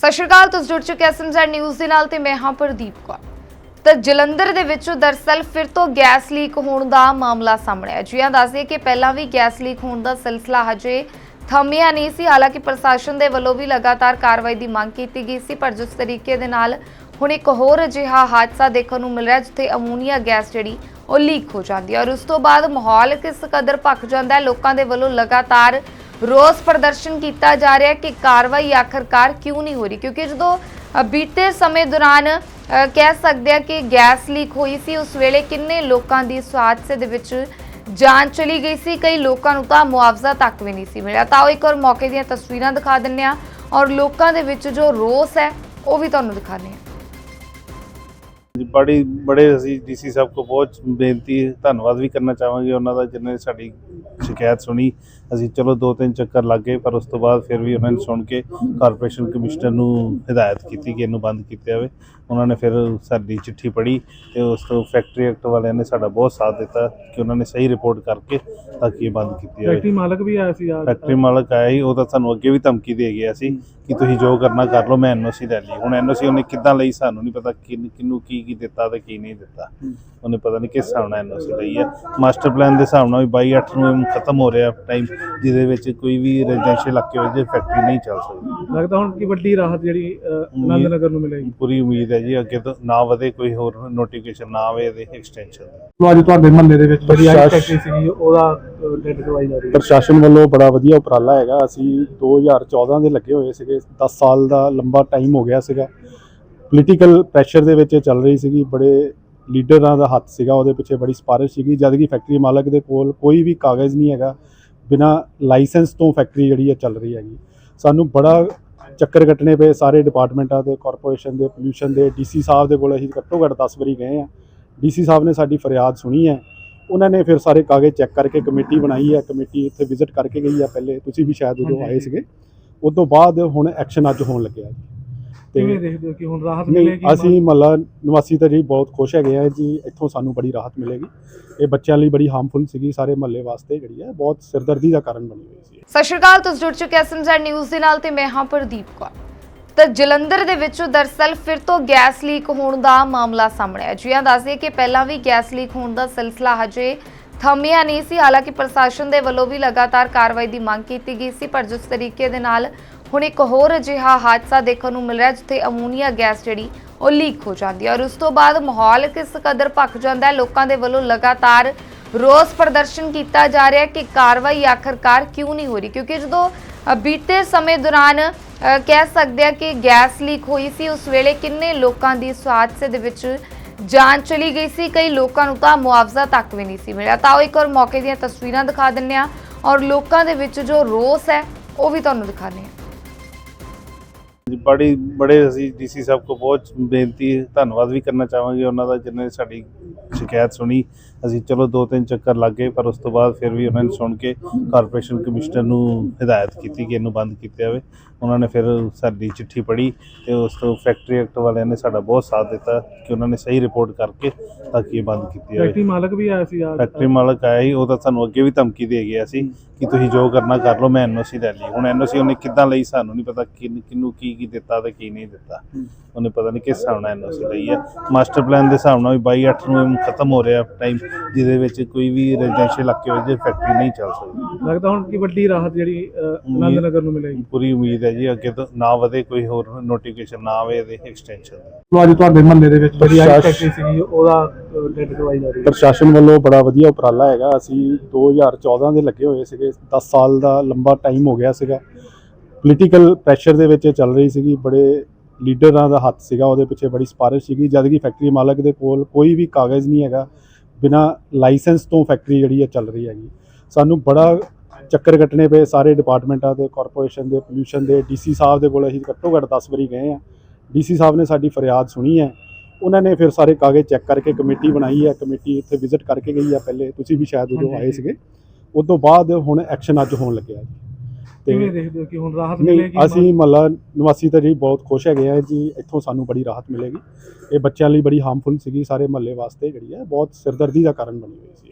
ਸਤਿ ਸ਼੍ਰੀ ਅਕਾਲ, ਤੁਸੀਂ ਜੁੜ ਚੁੱਕੇ ਐਸਐਮਜ਼ੈਡ ਨਿਊਜ਼ ਦੇ ਨਾਲ ਤੇ ਮੈਂ ਹਾਂ ਪ੍ਰਦੀਪ ਕੌਰ। ਤਾਂ ਜਲੰਧਰ ਦੇ ਵਿੱਚ ਦਰਸਲ ਫਿਰ ਤੋਂ ਗੈਸ ਲੀਕ ਹੋਣ ਦਾ ਮਾਮਲਾ ਸਾਹਮਣੇ ਆਇਆ। ਜੀ ਦੱਸਦੇ ਕਿ ਪਹਿਲਾਂ ਵੀ ਗੈਸ ਲੀਕ ਹੋਣ ਦਾ ਸਿਲਸਿਲਾ ਹਜੇ ਥੰਮਿਆ ਨਹੀਂ ਸੀ। ਹਾਲਾਂਕਿ ਪ੍ਰਸ਼ਾਸਨ ਦੇ ਵੱਲੋਂ ਵੀ ਲਗਾਤਾਰ ਕਾਰਵਾਈ ਦੀ ਮੰਗ ਕੀਤੀ ਗਈ ਸੀ, ਪਰ ਜਿਸ ਤਰੀਕੇ ਦੇ ਨਾਲ ਹੁਣ ਇੱਕ ਹੋਰ ਅਜਿਹਾ ਹਾਦਸਾ ਦੇਖਣ ਨੂੰ ਮਿਲ ਰਿਹਾ, ਜਿੱਥੇ ਅਮੋਨੀਆ ਗੈਸ ਜਿਹੜੀ ਉਹ ਲੀਕ ਹੋ ਜਾਂਦੀ ਹੈ। ਔਰ ਉਸ ਤੋਂ ਬਾਅਦ ਮਾਹੌਲ ਕਿਸ ਕਦਰ ਭਖ ਜਾਂਦਾ ਹੈ, ਲੋਕਾਂ ਦੇ ਵੱਲੋਂ ਲਗਾਤਾਰ ਰੋਸ ਪ੍ਰਦਰਸ਼ਨ ਕੀਤਾ ਜਾ ਰਿਹਾ ਹੈ ਕਿ ਕਾਰਵਾਈ ਆਖਰਕਾਰ ਕਿਉਂ ਨਹੀਂ ਹੋ ਰਹੀ? ਕਿਉਂਕਿ ਜਦੋਂ ਬੀਤੇ ਸਮੇਂ ਦੌਰਾਨ ਕਹਿ ਸਕਦੇ ਆ ਕਿ ਗੈਸ ਲੀਕ ਹੋਈ ਸੀ, ਉਸ ਵੇਲੇ ਕਿੰਨੇ ਲੋਕਾਂ ਦੀ ਇਸ ਹਾਦਸੇ ਦੇ ਵਿੱਚ ਜਾਨ ਚਲੀ ਗਈ ਸੀ? ਕਈ ਲੋਕਾਂ ਨੂੰ ਤਾਂ ਮੁਆਵਜ਼ਾ ਤੱਕ ਵੀ ਨਹੀਂ ਸੀ ਮਿਲਿਆ। ਤਾਂ ਉਹ ਇੱਕ ਵਾਰ ਮੌਕੇ ਦੀਆਂ ਤਸਵੀਰਾਂ ਦਿਖਾ ਦਿੰਨੇ ਆ ਔਰ ਲੋਕਾਂ ਦੇ ਵਿੱਚ ਜੋ ਰੋਸ ਹੈ, ਉਹ ਵੀ ਤੁਹਾਨੂੰ ਦਿਖਾਉਂਦੇ ਆ ਬੜੀ ਬੜੇ ਅਸੀਂ ਡੀਸੀ ਸਾਹਿਬ ਕੋ ਬਹੁਤ ਬੇਨਤੀ ਧੰਨਵਾਦ ਵੀ ਕਰਨਾ ਚਾਹਾਂਗੇ ਉਹਨਾਂ ਦਾ ਜਿਨ੍ਹਾਂ ਨੇ ਸਾਡੀ ਸ਼ਿਕਾਇਤ ਸੁਣੀ। ਅਸੀਂ ਚਲੋ ਦੋ ਤਿੰਨ ਚੱਕਰ ਲੱਗ ਗਏ ਪਰ ਉਸ ਤੋਂ ਬਾਅਦ ਫਿਰ ਵੀ ਉਹਨਾਂ ਨੇ ਸੁਣ ਕੇ ਕਾਰਪੋਰੇਸ਼ਨ ਕਮਿਸ਼ਨਰ ਨੂੰ ਹਦਾਇਤ ਕੀਤੀ ਕਿ ਇਹਨੂੰ ਬੰਦ ਕੀਤਾ ਜਾਵੇ। ਉਹਨਾਂ ਨੇ ਫਿਰ ਸਾਡੀ ਚਿੱਠੀ ਪੜ੍ਹੀ ਤੇ ਉਸ ਤੋਂ ਫੈਕਟਰੀ ਐਕਟ ਵਾਲਿਆਂ ਨੇ ਸਾਡਾ ਬਹੁਤ ਸਾਥ ਦਿੱਤਾ ਕਿ ਉਹਨਾਂ ਨੇ ਸਹੀ ਰਿਪੋਰਟ ਕਰਕੇ ਤਾਂ ਕਿ ਇਹ ਬੰਦ ਕੀਤੀ ਜਾਵੇ। ਫੈਕਟਰੀ ਮਾਲਕ ਵੀ ਆਇਆ ਸੀ ਆ ਫੈਕਟਰੀ ਮਾਲਕ ਆਇਆ ਸੀ ਉਹ ਤਾਂ ਸਾਨੂੰ ਅੱਗੇ ਵੀ ਧਮਕੀ ਦੇ ਗਿਆ ਸੀ ਕਿ ਤੁਸੀਂ ਜੋ ਕਰਨਾ ਕਰ ਲਓ ਮੈਂ ਐਨਓਸੀ ਲੈ ਲਈ। ਹੁਣ ਐਨਓਸੀ ਉਹਨੇ ਕਿੱਦਾਂ ਲਈ ਸਾਨੂੰ ਨਹੀਂ ਪਤਾ ਕਿਨ ਕੀ ਕੀ ਦਿੱਤਾ ਤੇ ਕੀ ਨਹੀਂ ਦਿੱਤਾ। ਉਹਨੇ ਪਤਾ ਨਹੀਂ ਕਿਸ ਹਿਸਾਬ ਨਾਲ ਐਨਓਸੀ ਲਈ ਹੈ ਮਾਸਟਰ ਪਲਾਨ ਦੇ ਹਿਸਾਬ ਨਾਲ ਵੀ 22 8 ਨੂੰ ਖਤਮ ਹੋ ਰਿਹਾ ਟਾਈਮ ਜਿਹਦੇ ਵਿੱਚ ਕੋਈ ਵੀ ਰੈਜ਼ੀਡੈਂਸ਼ੀਅਲ ਇਲਾਕੇ ਵਿੱਚ ਫੈਕਟਰੀ ਨਹੀਂ ਚੱਲ ਸਕਦੀ। ਲੱਗਦਾ ਹੁਣ ਕੀ ਵੱਡੀ ਰਾਹਤ ਜਿਹੜੀ ਆਨੰਦ ਨਗਰ ਨੂੰ ਮਿਲੇਗੀ। ਪੂਰੀ ਉਮੀਦ ਹੈ ਜੀ ਅੱਗੇ ਤੋਂ ਨਾ ਵਧੇ ਕੋਈ ਹੋਰ ਨੋਟੀਫਿਕੇਸ਼ਨ ਨਾ ਆਵੇ ਇਹਦੇ ਐਕਸਟੈਂਸ਼ਨ ਦੀ ਅੱਜ ਤੁਹਾਡੇ ਮਹੱਲੇ ਦੇ ਵਿੱਚ ਜਿਹੜੀ ਆਈ ਫੈਕਟਰੀ ਸੀਗੀ ਉਹਦਾ ਡੈਡ ਕਰਵਾਈ ਜਾ ਰਹੀ ਹੈ। ਪ੍ਰਸ਼ਾਸਨ ਵੱਲੋਂ ਬੜਾ ਵਧੀਆ ਉਪਰਾਲਾ ਹੈਗਾ। ਅਸੀਂ 2014 ਦੇ ਲੱਗੇ ਹੋਏ ਸੀਗੇ। 10 ਸਾਲ ਦਾ ਲੰਬਾ ਟਾਈਮ ਹੋ ਗਿਆ ਸੀਗਾ। ਪੋਲੀਟੀਕਲ ਪ੍ਰੈਸ਼ਰ ਦੇ ਵਿੱਚ ਚੱਲ ਰਹੀ ਸੀਗੀ ਬੜੇ ਲੀਡਰਾਂ ਦਾ ਹੱਥ ਸੀਗਾ ਉਹਦੇ ਪਿੱਛੇ ਬੜੀ ਸਪਾਰਸ਼ ਸੀਗੀ ਜਦ ਕਿ ਫੈਕਟਰੀ ਮਾਲਕ ਦੇ ਕੋਲ ਕੋਈ ਵੀ ਕਾਗਜ਼ ਨਹੀਂ ਹੈਗਾ ਬਿਨਾ ਲਾਇਸੈਂਸ ਤੋਂ ਫੈਕਟਰੀ ਜਿਹੜੀ ਹੈ ਚੱਲ ਰਹੀ ਹੈਗੀ। ਸਾਨੂੰ ਬੜਾ ਚੱਕਰ ਕੱਟਣੇ ਪਏ ਸਾਰੇ ਡਿਪਾਰਟਮੈਂਟਾਂ ਦੇ ਕਾਰਪੋਰੇਸ਼ਨ ਦੇ ਪੋਲਿਊਸ਼ਨ ਦੇ ਡੀਸੀ ਸਾਹਿਬ ਦੇ ਕੋਲ ਅਸੀਂ ਘੱਟੋ ਘੱਟ 10 ਵਾਰੀ ਗਏ ਆ ਡੀਸੀ ਸਾਹਿਬ ਨੇ ਸਾਡੀ ਫਰਿਆਦ ਸੁਣੀ ਹੈ। ਉਹਨਾਂ ਨੇ ਫਿਰ ਸਾਰੇ ਕਾਗਜ਼ ਚੈੱਕ ਕਰਕੇ ਕਮੇਟੀ ਬਣਾਈ ਹੈ ਕਮੇਟੀ ਇੱਥੇ ਵਿਜ਼ਿਟ ਕਰਕੇ ਗਈ ਹੈ ਪਹਿਲੇ। ਤੁਸੀਂ ਵੀ ਸ਼ਾਇਦ ਉਦੋਂ। ਆਏ ਸੀਗੇ। ਉਸ ਤੋਂ ਬਾਅਦ ਹੁਣ ਐਕਸ਼ਨ ਅੱਜ ਹੋਣ ਲੱਗਿਆ ਜੀ। ਕਿਵੇਂ ਤੇ ਦੇਖਦੇ ਹੋ ਕਿ ਹੁਣ ਰਾਹਤ ਨਹੀਂ ਮਿਲੇਗੀ ਅਸੀਂ ਮਹੱਲਾ ਨਿਵਾਸੀ ਤਾਂ ਜੀ ਬਹੁਤ ਖੁਸ਼ ਹੈਗੇ ਆ ਜੀ ਇੱਥੋਂ ਸਾਨੂੰ ਬੜੀ ਰਾਹਤ ਮਿਲੇਗੀ। ਇਹ ਬੱਚਿਆਂ ਲਈ ਬੜੀ ਹਾਰਮਫੁਲ ਸੀਗੀ ਸਾਰੇ ਮਹੱਲੇ ਵਾਸਤੇ ਜਿਹੜੀ ਹੈ ਬਹੁਤ ਸਿਰਦਰਦੀ ਦਾ ਕਾਰਨ ਬਣੀ ਹੋਈ ਸੀ ਸਤਿ ਸ਼੍ਰੀ ਅਕਾਲ ਤੁਸੀਂ ਜੁੜ ਚੁੱਕੇ ਐਸਐਮਜ਼ੈਡ ਨਿਊਜ਼ ਦੇ ਨਾਲ ਤੇ ਮੈਂ ਹਾਂ ਪ੍ਰਦੀਪ ਕੌਰ। ਤਾਂ ਜਲੰਧਰ ਦੇ ਵਿੱਚ ਦਰਸਲ ਫਿਰ ਤੋਂ ਗੈਸ ਲੀਕ ਹੋਣ ਦਾ ਮਾਮਲਾ ਸਾਹਮਣੇ ਆਇਆ। ਜੀ ਹਾਂ ਦੱਸਦੇ ਕਿ ਪਹਿਲਾਂ ਵੀ ਗੈਸ ਲੀਕ ਹੋਣ ਦਾ ਸਿਲਸਿਲਾ ਹਜੇ ਥੰਮਿਆ ਨਹੀਂ ਸੀ। ਹਾਲਾਂਕਿ ਪ੍ਰਸ਼ਾਸਨ ਦੇ ਵੱਲੋਂ ਵੀ ਲਗਾਤਾਰ ਕਾਰਵਾਈ ਦੀ ਮੰਗ ਕੀਤੀ ਗਈ ਸੀ ਪਰ ਜਿਸ ਤਰੀਕੇ ਦੇ ਨਾਲ ਹੁਣ ਇੱਕ ਹੋਰ ਅਜਿਹਾ ਹਾਦਸਾ ਦੇਖਣ ਨੂੰ ਮਿਲ ਰਿਹਾ ਜਿੱਥੇ ਅਮੋਨੀਆ ਗੈਸ ਜਿਹੜੀ, ਉਹ ਲੀਕ ਹੋ ਜਾਂਦੀ ਹੈ। ਔਰ ਉਸ ਤੋਂ ਬਾਅਦ ਮਾਹੌਲ ਕਿਸ ਕਦਰ ਭਖ ਜਾਂਦਾ ਹੈ, ਲੋਕਾਂ ਦੇ ਵੱਲੋਂ ਲਗਾਤਾਰ ਰੋਸ ਪ੍ਰਦਰਸ਼ਨ ਕੀਤਾ ਜਾ ਰਿਹਾ ਹੈ ਕਿ ਕਾਰਵਾਈ ਆਖਰਕਾਰ ਕਿਉਂ ਨਹੀਂ ਹੋ ਰਹੀ? ਕਿਉਂਕਿ ਜਦੋਂ ਬੀਤੇ ਸਮੇਂ ਦੌਰਾਨ ਕਹਿ ਸਕਦੇ ਆ ਕਿ ਗੈਸ ਲੀਕ ਹੋਈ ਸੀ, ਉਸ ਵੇਲੇ ਕਿੰਨੇ ਲੋਕਾਂ ਦੀ ਇਸ ਹਾਦਸੇ ਦੇ ਵਿੱਚ ਜਾਨ ਚਲੀ ਗਈ ਸੀ, ਕਈ ਲੋਕਾਂ ਨੂੰ ਤਾਂ ਮੁਆਵਜ਼ਾ ਤੱਕ ਵੀ ਨਹੀਂ ਸੀ ਮਿਲਿਆ। ਤਾਂ ਉਹ ਇੱਕ ਵਾਰ ਮੌਕੇ ਦੀਆਂ ਤਸਵੀਰਾਂ ਦਿਖਾ ਦਿੰਨੇ ਆ ਔਰ ਲੋਕਾਂ ਦੇ ਵਿੱਚ ਜੋ ਰੋਸ ਹੈ, ਉਹ ਵੀ ਤੁਹਾਨੂੰ ਦਿਖਾਉਂਦੇ ਆ ਬੜੀ ਬੜੇ ਅਸੀਂ ਡੀਸੀ ਸਾਹਿਬ ਕੋ ਬਹੁਤ ਬੇਨਤੀ ਧੰਨਵਾਦ ਵੀ ਕਰਨਾ ਚਾਹਾਂਗੇ ਉਹਨਾਂ ਦਾ ਜਿਨ੍ਹਾਂ ਨੇ ਸਾਡੀ ਸ਼ਿਕਾਇਤ ਸੁਣੀ। ਅਸੀਂ ਚਲੋ ਦੋ ਤਿੰਨ ਚੱਕਰ ਲੱਗ ਗਏ ਪਰ ਉਸ ਤੋਂ ਬਾਅਦ ਫਿਰ ਵੀ ਉਹਨਾਂ ਨੇ ਸੁਣ ਕੇ ਕਾਰਪੋਰੇਸ਼ਨ ਕਮਿਸ਼ਨਰ ਨੂੰ ਹਦਾਇਤ ਕੀਤੀ ਕਿ ਇਹਨੂੰ ਬੰਦ ਕੀਤਾ ਜਾਵੇ। ਉਹਨਾਂ ਨੇ ਫਿਰ ਸਾਡੀ ਚਿੱਠੀ ਪੜ੍ਹੀ ਤੇ ਉਸ ਤੋਂ ਫੈਕਟਰੀ ਐਕਟ ਵਾਲਿਆਂ ਨੇ ਸਾਡਾ ਬਹੁਤ ਸਾਥ ਦਿੱਤਾ ਕਿ ਉਹਨਾਂ ਨੇ ਸਹੀ ਰਿਪੋਰਟ ਕਰਕੇ ਤਾਂ ਕਿ ਇਹ ਬੰਦ ਕੀਤੀ ਜਾਵੇ। ਫੈਕਟਰੀ ਮਾਲਕ ਵੀ ਆਇਆ ਸੀ ਆ ਫੈਕਟਰੀ ਮਾਲਕ ਆਇਆ ਸੀ ਉਹ ਤਾਂ ਸਾਨੂੰ ਅੱਗੇ ਵੀ ਧਮਕੀ ਦੇ ਗਿਆ ਸੀ ਕਿ ਤੁਸੀਂ ਜੋ ਕਰਨਾ ਕਰ ਲਓ ਮੈਂ ਐਨਓਸੀ ਲੈ ਲਈ। ਹੁਣ ਐਨਓਸੀ ਉਹਨੇ ਕਿੱਦਾਂ ਲਈ ਸਾਨੂੰ ਨਹੀਂ ਪਤਾ ਕਿਨ ਕੀ ਕੀ ਦਿੱਤਾ ਤੇ ਕੀ ਨਹੀਂ ਦਿੱਤਾ। ਉਹਨੇ ਪਤਾ ਨਹੀਂ ਕਿਸ ਹਿਸਾਬ ਨਾਲ ਐਨਓਸੀ ਲਈ ਹੈ। ਮਾਸਟਰ ਪਲਾਨ ਦੇ ਹਿਸਾਬ ਨਾਲ ਵੀ 22 8 ਨੂੰ ਖਤਮ ਹੋ ਰਿਹਾ ਟਾਈਮ ਜਿਹਦੇ ਵਿੱਚ ਕੋਈ ਵੀ ਰੈਜ਼ੀਡੈਂਸ਼ੀਅਲ ਇਲਾਕੇ ਵਿੱਚ ਫੈਕਟਰੀ ਨਹੀਂ ਚੱਲ ਸਕਦੀ। ਲੱਗਦਾ ਹੁਣ ਕੀ ਵੱਡੀ ਰਾਹਤ ਜਿਹੜੀ ਆਨੰਦ ਨਗਰ ਨੂੰ ਮਿਲੇਗੀ। ਪੂਰੀ ਉਮੀਦ ਹੈ ਜੀ ਅੱਗੇ ਤੋਂ ਨਾ ਵਧੇ ਕੋਈ ਹੋਰ ਨੋਟੀਫਿਕੇਸ਼ਨ ਨਾ ਆਵੇ ਇਹਦੇ ਐਕਸਟੈਂਸ਼ਨ ਦੀ। ਅੱਜ ਤੁਹਾਡੇ ਮਹੱਲੇ ਦੇ ਵਿੱਚ ਜਿਹੜੀ ਆਈ ਫੈਕਟਰੀ ਸੀਗੀ ਉਹਦਾ ਡੈਡ ਕਰਵਾਈ ਜਾ ਰਹੀ ਹੈ। ਪ੍ਰਸ਼ਾਸਨ ਵੱਲੋਂ ਬੜਾ ਵਧੀਆ ਉਪਰਾਲਾ ਹੈਗਾ। ਅਸੀਂ 2014 ਦੇ ਲੱਗੇ ਹੋਏ ਸੀਗੇ। 10 ਸਾਲ ਦਾ ਲੰਬਾ ਟਾਈਮ ਹੋ ਗਿਆ ਸੀਗਾ। ਪੋਲੀਟੀਕਲ ਪ੍ਰੈਸ਼ਰ ਦੇ ਵਿੱਚ ਇਹ ਚੱਲ ਰਹੀ ਸੀਗੀ ਬੜੇ ਲੀਡਰਾਂ ਦਾ ਹੱਥ ਸੀਗਾ ਉਹਦੇ ਪਿੱਛੇ ਬੜੀ ਸਪਾਰਸ਼ ਸੀਗੀ ਜਦ ਕਿ ਫੈਕਟਰੀ ਮਾਲਕ ਦੇ ਕੋਲ ਕੋਈ ਵੀ ਕਾਗਜ਼ ਨਹੀਂ ਹੈਗਾ ਬਿਨਾ ਲਾਇਸੈਂਸ ਤੋਂ ਫੈਕਟਰੀ ਜਿਹੜੀ ਹੈ ਚੱਲ ਰਹੀ ਹੈਗੀ। ਸਾਨੂੰ ਬੜਾ ਚੱਕਰ ਕੱਟਣੇ ਪਏ ਸਾਰੇ ਡਿਪਾਰਟਮੈਂਟਾਂ ਦੇ ਕਾਰਪੋਰੇਸ਼ਨ ਦੇ ਪੋਲਿਊਸ਼ਨ ਦੇ ਡੀਸੀ ਸਾਹਿਬ ਦੇ ਕੋਲ ਅਸੀਂ ਘੱਟੋ ਘੱਟ 10 ਵਾਰੀ ਗਏ ਆ ਡੀਸੀ ਸਾਹਿਬ ਨੇ ਸਾਡੀ ਫਰਿਆਦ ਸੁਣੀ ਹੈ। ਉਹਨਾਂ ਨੇ ਫਿਰ ਸਾਰੇ ਕਾਗਜ਼ ਚੈੱਕ ਕਰਕੇ ਕਮੇਟੀ ਬਣਾਈ ਹੈ ਕਮੇਟੀ ਇੱਥੇ ਵਿਜ਼ਿਟ ਕਰਕੇ ਗਈ ਹੈ ਪਹਿਲੇ ਤੁਸੀਂ ਵੀ ਸ਼ਾਇਦ ਉਦੋਂ। ਆਏ ਸੀਗੇ। ਉਸ ਤੋਂ ਬਾਅਦ ਹੁਣ ਐਕਸ਼ਨ ਅੱਜ ਹੋਣ ਲੱਗਿਆ ਜੀ। ਕਿਵੇਂ ਤੇ ਦੇਖਦੇ ਹੋ ਕਿ ਹੁਣ ਰਾਹਤ ਨਹੀਂ ਮਿਲੇਗੀ? ਅਸੀਂ ਮਹੱਲਾ ਨਿਵਾਸੀ ਤਾਂ ਜੀ ਬਹੁਤ ਖੁਸ਼ ਹੈਗੇ ਆ ਜੀ ਇੱਥੋਂ ਸਾਨੂੰ ਬੜੀ ਰਾਹਤ ਮਿਲੇਗੀ। ਇਹ ਬੱਚਿਆਂ ਲਈ ਬੜੀ ਹਾਰਮਫੁਲ ਸੀਗੀ ਸਾਰੇ ਮਹੱਲੇ ਵਾਸਤੇ ਜਿਹੜੀ ਹੈ ਬਹੁਤ ਸਿਰਦਰਦੀ ਦਾ ਕਾਰਨ ਬਣੀ ਹੋਈ ਸੀ।